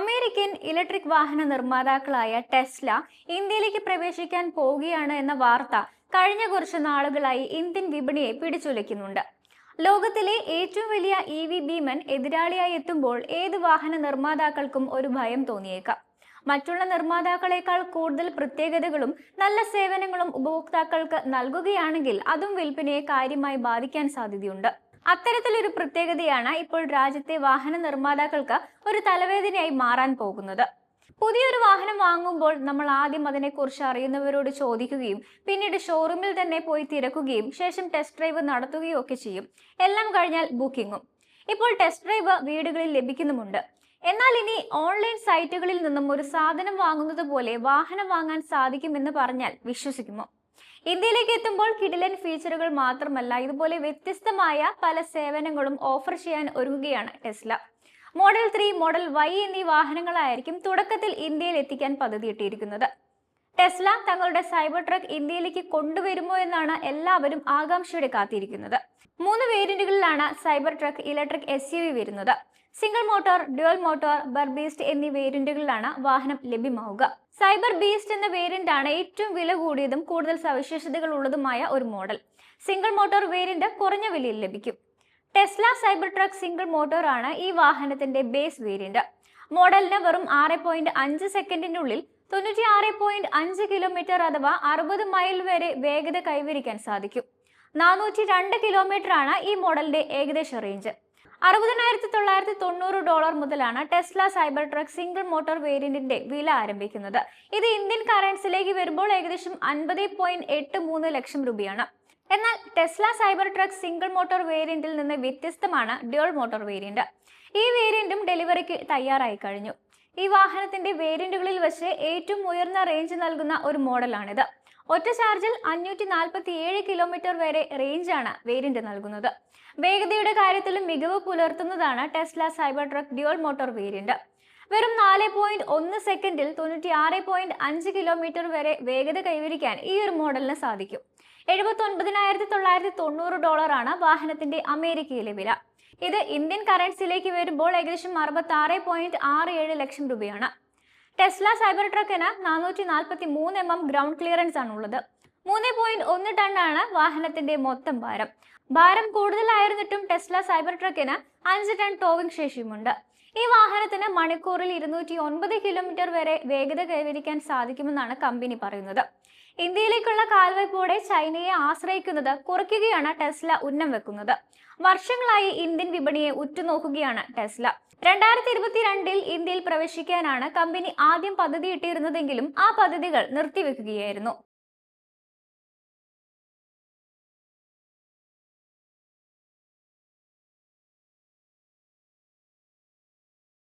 American electric വാഹന നിർമ്മാതാക്കളായ Tesla ഇന്ത്യയിലേക്ക് പ്രവേശിക്കാൻ പോവുകയാണ് എന്ന വാർത്ത കഴിഞ്ഞ കുറച്ച് നാളുകളായി ഇന്ത്യൻ വിപണിയെ പിടിച്ചുലയ്ക്കുന്നുണ്ട്. ലോകത്തിലെ ഏറ്റവും വലിയ ഇ വി ഭീമൻ എതിരാളിയായി എത്തുമ്പോൾ ഏത് വാഹന നിർമ്മാതാക്കൾക്കും ഒരു ഭയം തോന്നിയേക്കാം. മറ്റുള്ള നിർമ്മാതാക്കളെക്കാൾ കൂടുതൽ പ്രത്യേകതകളും നല്ല സേവനങ്ങളും ഉപഭോക്താക്കൾക്ക് നൽകുകയാണെങ്കിൽ അതും വിൽപ്പനയെ കാര്യമായി ബാധിക്കാൻ സാധ്യതയുണ്ട്. അത്തരത്തിലൊരു പ്രത്യേകതയാണ് ഇപ്പോൾ രാജ്യത്തെ വാഹന നിർമ്മാതാക്കൾക്ക് ഒരു തലവേദനയായി മാറാൻ പോകുന്നത്. പുതിയൊരു വാഹനം വാങ്ങുമ്പോൾ നമ്മൾ ആദ്യം അതിനെക്കുറിച്ച് അറിയുന്നവരോട് ചോദിക്കുകയും പിന്നീട് ഷോറൂമിൽ തന്നെ പോയി തിരക്കുകയും ശേഷം ടെസ്റ്റ് ഡ്രൈവ് നടത്തുകയും ഒക്കെ ചെയ്യും. എല്ലാം കഴിഞ്ഞാൽ ബുക്കിങ്ങും. ഇപ്പോൾ ടെസ്റ്റ് ഡ്രൈവ് വീടുകളിൽ ലഭിക്കുന്നുമുണ്ട്. എന്നാൽ ഇനി ഓൺലൈൻ സൈറ്റുകളിൽ നിന്നും ഒരു സാധനം വാങ്ങുന്നത് പോലെ വാഹനം വാങ്ങാൻ സാധിക്കുമെന്ന് പറഞ്ഞാൽ വിശ്വസിക്കുമോ? ഇന്ത്യയിലേക്ക് എത്തുമ്പോൾ കിഡിലൻ ഫീച്ചറുകൾ മാത്രമല്ല ഇതുപോലെ വ്യത്യസ്തമായ പല സേവനങ്ങളും ഓഫർ ചെയ്യാൻ ഒരുങ്ങുകയാണ് Tesla. Model three model Y എന്നീ വാഹനങ്ങളായിരിക്കും തുടക്കത്തിൽ ഇന്ത്യയിൽ എത്തിക്കാൻ പദ്ധതിയിട്ടിരിക്കുന്നത്. ടെസ്ല തങ്ങളുടെ സൈബർ ട്രക്ക് ഇന്ത്യയിലേക്ക് കൊണ്ടുവരുമോ എന്നാണ് എല്ലാവരും ആകാംക്ഷയോടെ കാത്തിരിക്കുന്നത്. മൂന്ന് വേരിയന്റുകളിലാണ് സൈബർ ട്രക്ക് ഇലക്ട്രിക് എസ് വരുന്നത്. Single motor dual motor Cyberbeast എന്നീ വേരിയന്റുകളിലാണ് വാഹനം ലഭ്യമാവുക. സൈബർ ബീസ്റ്റ് എന്ന വേരിയന്റ് ആണ് ഏറ്റവും വില കൂടിയതും കൂടുതൽ സവിശേഷതകൾ ഉള്ളതുമായ ഒരു മോഡൽ സിംഗിൾ മോട്ടോർ വേരിയന്റ് കുറഞ്ഞ വിലയിൽ ലഭിക്കും. Tesla Cybertruck single motor ആണ് ഈ വാഹനത്തിന്റെ ബേസ് വേരിയന്റ് മോഡലിന് വെറും ആറ് പോയിന്റ് അഞ്ച് സെക്കൻഡിനുള്ളിൽ തൊണ്ണൂറ്റി ആറ് പോയിന്റ് അഞ്ച് കിലോമീറ്റർ അഥവാ അറുപത് മൈൽ വരെ വേഗത കൈവരിക്കാൻ സാധിക്കും. നാനൂറ്റി രണ്ട് കിലോമീറ്റർ ആണ് ഈ മോഡലിന്റെ ഏകദേശ റേഞ്ച് അറുപതിനായിരത്തി തൊള്ളായിരത്തി തൊണ്ണൂറ് ഡോളർ മുതലാണ് Tesla Cybertruck single motor വേരിയന്റിന്റെ വില ആരംഭിക്കുന്നത്. ഇത് ഇന്ത്യൻ കറൻസിലേക്ക് വരുമ്പോൾ ഏകദേശം അൻപത് പോയിന്റ് എട്ട് മൂന്ന് ലക്ഷം രൂപയാണ്. എന്നാൽ Tesla Cybertruck single motor വേരിയന്റിൽ നിന്ന് വ്യത്യസ്തമാണ് ഡ്യുവൽ മോട്ടോർ വേരിയന്റ്. ഈ വേരിയന്റും ഡെലിവറിക്ക് തയ്യാറായി കഴിഞ്ഞു. ഈ വാഹനത്തിന്റെ വേരിയന്റുകളിൽ വെച്ച് ഏറ്റവും ഉയർന്ന റേഞ്ച് നൽകുന്ന ഒരു മോഡലാണിത്. ഒറ്റ ചാർജിൽ അഞ്ഞൂറ്റി നാൽപ്പത്തി ഏഴ് കിലോമീറ്റർ വരെ റേഞ്ചാണ് വേരിയന്റ് നൽകുന്നത്. വേഗതയുടെ കാര്യത്തിലും മികവ് പുലർത്തുന്നതാണ് Tesla Cybertruck dual motor variant. വെറും നാല് പോയിന്റ് ഒന്ന് സെക്കൻഡിൽ തൊണ്ണൂറ്റി ആറ് പോയിന്റ് അഞ്ച് കിലോമീറ്റർ വരെ വേഗത കൈവരിക്കാൻ ഈ ഒരു മോഡലിന് സാധിക്കും. എഴുപത്തി ഒൻപതിനായിരത്തി തൊള്ളായിരത്തി തൊണ്ണൂറ് ഡോളറാണ് വാഹനത്തിന്റെ അമേരിക്കയിലെ വില. ഇത് ഇന്ത്യൻ കറൻസിയിലേക്ക് വരുമ്പോൾ ഏകദേശം അറുപത്തി ആറ് പോയിന്റ് ആറ് ഏഴ് ലക്ഷം രൂപയാണ്. ടെസ്ല സൈബർ ട്രക്കിന് നാനൂറ്റി നാൽപ്പത്തി മൂന്ന് എം എം ഗ്രൗണ്ട് ക്ലിയറൻസ് ആണ് ഉള്ളത് മൂന്ന് പോയിന്റ് ഒന്ന് ടണ്ണാണ് വാഹനത്തിന്റെ മൊത്തം ഭാരം. ഭാരം കൂടുതലായിരുന്നിട്ടും ടെസ്ല സൈബർ ട്രക്കിന് അഞ്ച് ടൺ ടോവിംഗ് ശേഷിയുമുണ്ട്. ഈ വാഹനത്തിന് മണിക്കൂറിൽ ഇരുന്നൂറ്റി ഒൻപത് കിലോമീറ്റർ വരെ വേഗത കൈവരിക്കാൻ സാധിക്കുമെന്നാണ് കമ്പനി പറയുന്നത്. ഇന്ത്യയിലേക്കുള്ള കാൽവയ്പോടെ ചൈനയെ ആശ്രയിക്കുന്നത് കുറയ്ക്കുകയാണ് ടെസ്ല ഉന്നം വെക്കുന്നത്. വർഷങ്ങളായി ഇന്ത്യൻ വിപണിയെ ഉറ്റുനോക്കുകയാണ് ടെസ്ല. രണ്ടായിരത്തി ഇരുപത്തിരണ്ടിൽ ഇന്ത്യയിൽ പ്രവേശിക്കാനാണ് കമ്പനി ആദ്യം പദ്ധതിയിട്ടിരുന്നതെങ്കിലും ആ പദ്ധതികൾ നിർത്തിവെക്കുകയായിരുന്നു.